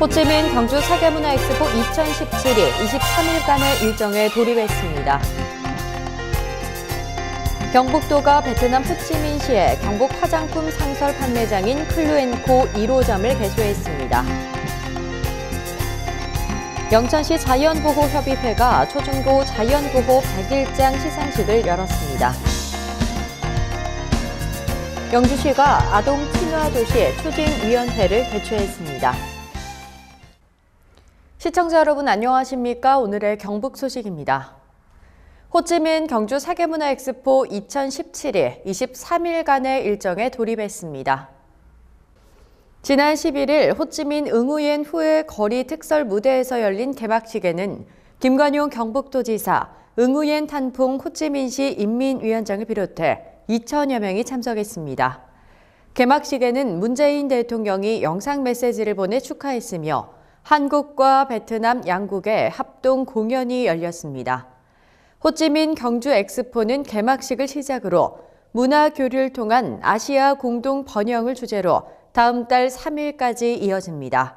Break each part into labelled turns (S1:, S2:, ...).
S1: 호찌민 경주 세계문화엑스포 2017이 23일간의 일정에 돌입했습니다. 경북도가 베트남 호찌민시에 경북 화장품 상설 판매장인 클루앤코 1호점을 개소했습니다. 영천시 자연보호협의회가 초중고 자연보호 100일장 시상식을 열었습니다. 영주시가 아동 친화 도시 추진위원회를 개최했습니다. 시청자 여러분 안녕하십니까? 오늘의 경북 소식입니다. 호찌민 경주 세계문화엑스포 2017이 23일간의 일정에 돌입했습니다. 지난 11일 호찌민 응우옌 후의 거리 특설 무대에서 열린 개막식에는 김관용 경북도지사, 응우옌 탄풍 호찌민시 인민위원장을 비롯해 2천여 명이 참석했습니다. 개막식에는 문재인 대통령이 영상 메시지를 보내 축하했으며 한국과 베트남 양국의 합동 공연이 열렸습니다. 호찌민 경주 엑스포는 개막식을 시작으로 문화 교류를 통한 아시아 공동 번영을 주제로 다음 달 3일까지 이어집니다.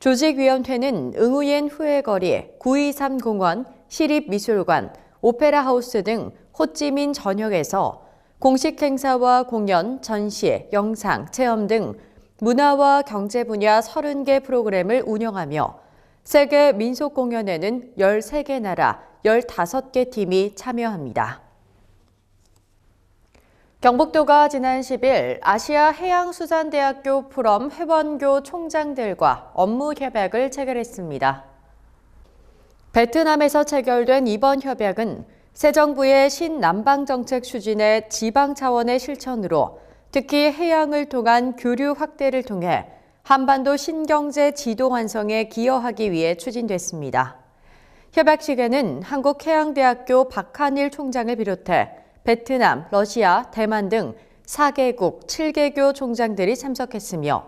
S1: 조직위원회는 응우옌 후회거리, 923 공원, 시립미술관, 오페라 하우스 등 호찌민 전역에서 공식 행사와 공연, 전시, 영상, 체험 등 문화와 경제 분야 30개 프로그램을 운영하며 세계 민속 공연에는 13개 나라 15개 팀이 참여합니다. 경북도가 지난 10일 아시아 해양수산대학교 프롬 회원교 총장들과 업무 협약을 체결했습니다. 베트남에서 체결된 이번 협약은 새 정부의 신남방 정책 추진의 지방 차원의 실천으로 특히 해양을 통한 교류 확대를 통해 한반도 신경제 지도 완성에 기여하기 위해 추진됐습니다. 협약식에는 한국해양대학교 박한일 총장을 비롯해 베트남, 러시아, 대만 등 4개국 7개교 총장들이 참석했으며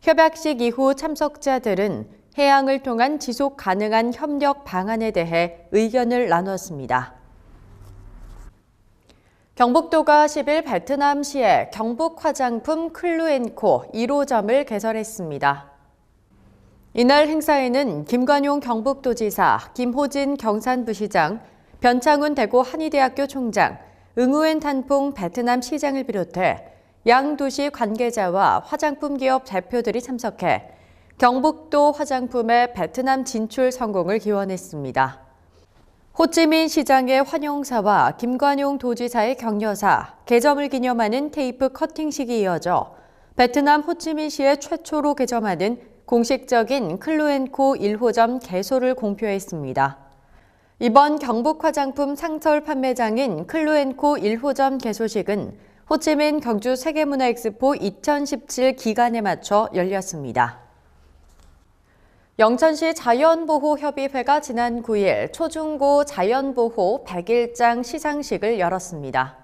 S1: 협약식 이후 참석자들은 해양을 통한 지속 가능한 협력 방안에 대해 의견을 나눴습니다. 경북도가 10일 베트남시에 경북 화장품 클루앤코 1호점을 개설했습니다. 이날 행사에는 김관용 경북도지사, 김호진 경산부시장, 변창훈 대구 한의대학교 총장, 응우엔 탄풍 베트남 시장을 비롯해 양 도시 관계자와 화장품 기업 대표들이 참석해 경북도 화장품의 베트남 진출 성공을 기원했습니다. 호찌민 시장의 환영사와 김관용 도지사의 격려사, 개점을 기념하는 테이프 커팅식이 이어져 베트남 호찌민시의 최초로 개점하는 공식적인 클루앤코 1호점 개소를 공표했습니다. 이번 경북 화장품 상설 판매장인 클루앤코 1호점 개소식은 호찌민 경주 세계문화엑스포 2017 기간에 맞춰 열렸습니다. 영천시 자연보호협의회가 지난 9일 초중고 자연보호 100일장 시상식을 열었습니다.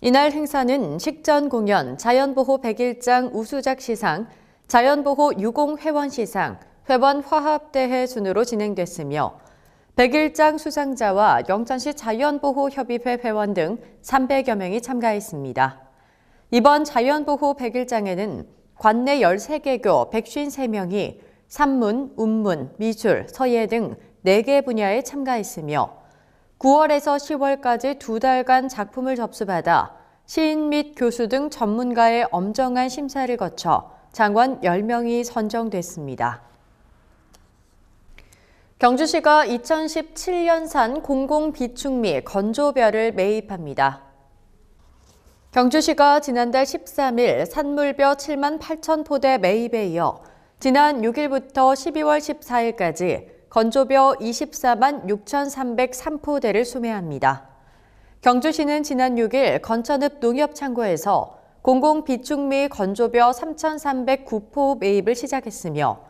S1: 이날 행사는 식전 공연, 자연보호 100일장 우수작 시상, 자연보호 유공회원 시상, 회원 화합대회 순으로 진행됐으며 100일장 수상자와 영천시 자연보호협의회 회원 등 300여 명이 참가했습니다. 이번 자연보호 100일장에는 관내 13개 교 153명이 산문, 운문, 미술, 서예 등 4개 분야에 참가했으며 9월에서 10월까지 두 달간 작품을 접수받아 시인 및 교수 등 전문가의 엄정한 심사를 거쳐 장관 10명이 선정됐습니다. 경주시가 2017년산 공공비축미 건조별을 매입합니다. 경주시가 지난달 13일 산물벼 7만 8천 포대 매입에 이어 지난 6일부터 12월 14일까지 건조벼 24만 6,303포대를 수매합니다. 경주시는 지난 6일 건천읍 농협창고에서 공공 비축미 건조벼 3,309포 매입을 시작했으며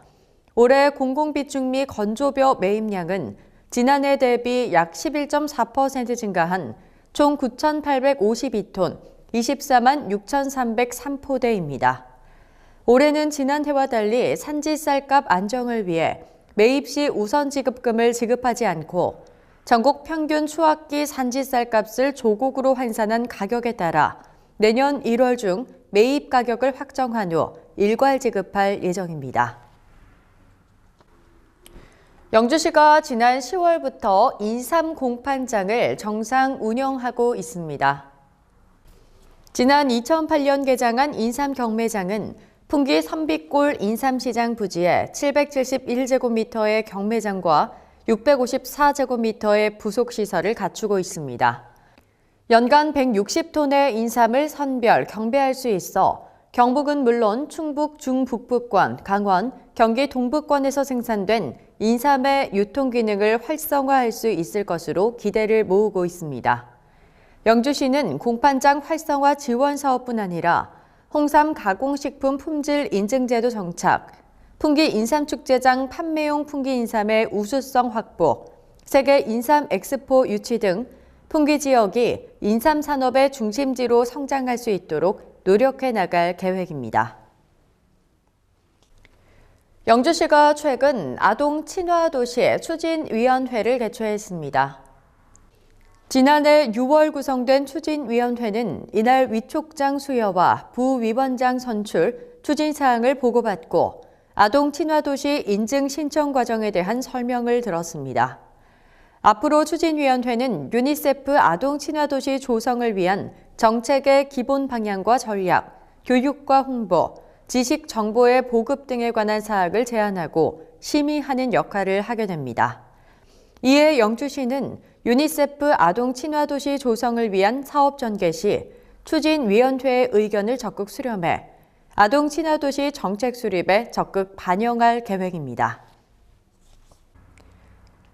S1: 올해 공공 비축미 건조벼 매입량은 지난해 대비 약 11.4% 증가한 총 9,852톤 24만 6,303포대입니다. 올해는 지난해와 달리 산지 쌀값 안정을 위해 매입 시 우선 지급금을 지급하지 않고 전국 평균 수확기 산지 쌀값을 조국으로 환산한 가격에 따라 내년 1월 중 매입 가격을 확정한 후 일괄 지급할 예정입니다. 영주시가 지난 10월부터 인삼 공판장을 정상 운영하고 있습니다. 지난 2008년 개장한 인삼 경매장은 풍기 선비골 인삼시장 부지에 771제곱미터의 경매장과 654제곱미터의 부속시설을 갖추고 있습니다. 연간 160톤의 인삼을 선별, 경배할 수 있어 경북은 물론 충북 중북부권, 강원, 경기 동부권에서 생산된 인삼의 유통 기능을 활성화할 수 있을 것으로 기대를 모으고 있습니다. 영주시는 공판장 활성화 지원 사업뿐 아니라 홍삼 가공식품 품질 인증제도 정착, 풍기 인삼축제장 판매용 풍기 인삼의 우수성 확보, 세계 인삼 엑스포 유치 등 풍기 지역이 인삼 산업의 중심지로 성장할 수 있도록 노력해 나갈 계획입니다. 영주시가 최근 아동 친화 도시 추진위원회를 개최했습니다. 지난해 6월 구성된 추진위원회는 이날 위촉장 수여와 부위원장 선출, 추진 사항을 보고받고 아동 친화도시 인증 신청 과정에 대한 설명을 들었습니다. 앞으로 추진위원회는 유니세프 아동 친화도시 조성을 위한 정책의 기본 방향과 전략, 교육과 홍보, 지식 정보의 보급 등에 관한 사항을 제안하고 심의하는 역할을 하게 됩니다. 이에 영주시는 유니세프 아동 친화도시 조성을 위한 사업 전개 시 추진위원회의 의견을 적극 수렴해 아동 친화도시 정책 수립에 적극 반영할 계획입니다.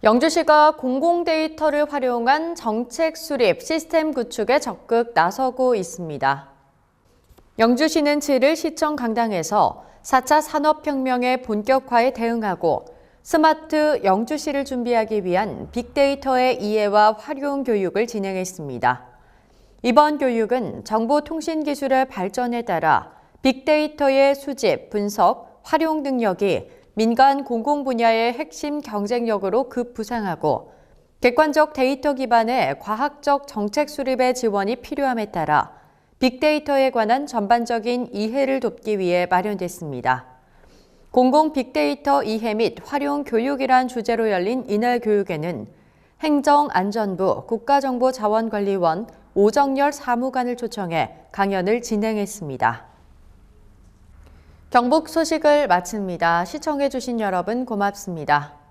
S1: 영주시가 공공 데이터를 활용한 정책 수립 시스템 구축에 적극 나서고 있습니다. 영주시는 7일 시청 강당에서 4차 산업혁명의 본격화에 대응하고 스마트 영주시를 준비하기 위한 빅데이터의 이해와 활용 교육을 진행했습니다. 이번 교육은 정보통신기술의 발전에 따라 빅데이터의 수집, 분석, 활용 능력이 민간 공공 분야의 핵심 경쟁력으로 급부상하고 객관적 데이터 기반의 과학적 정책 수립의 지원이 필요함에 따라 빅데이터에 관한 전반적인 이해를 돕기 위해 마련됐습니다. 공공 빅데이터 이해 및 활용 교육이란 주제로 열린 이날 교육에는 행정안전부 국가정보자원관리원 오정열 사무관을 초청해 강연을 진행했습니다. 경북 소식을 마칩니다. 시청해주신 여러분 고맙습니다.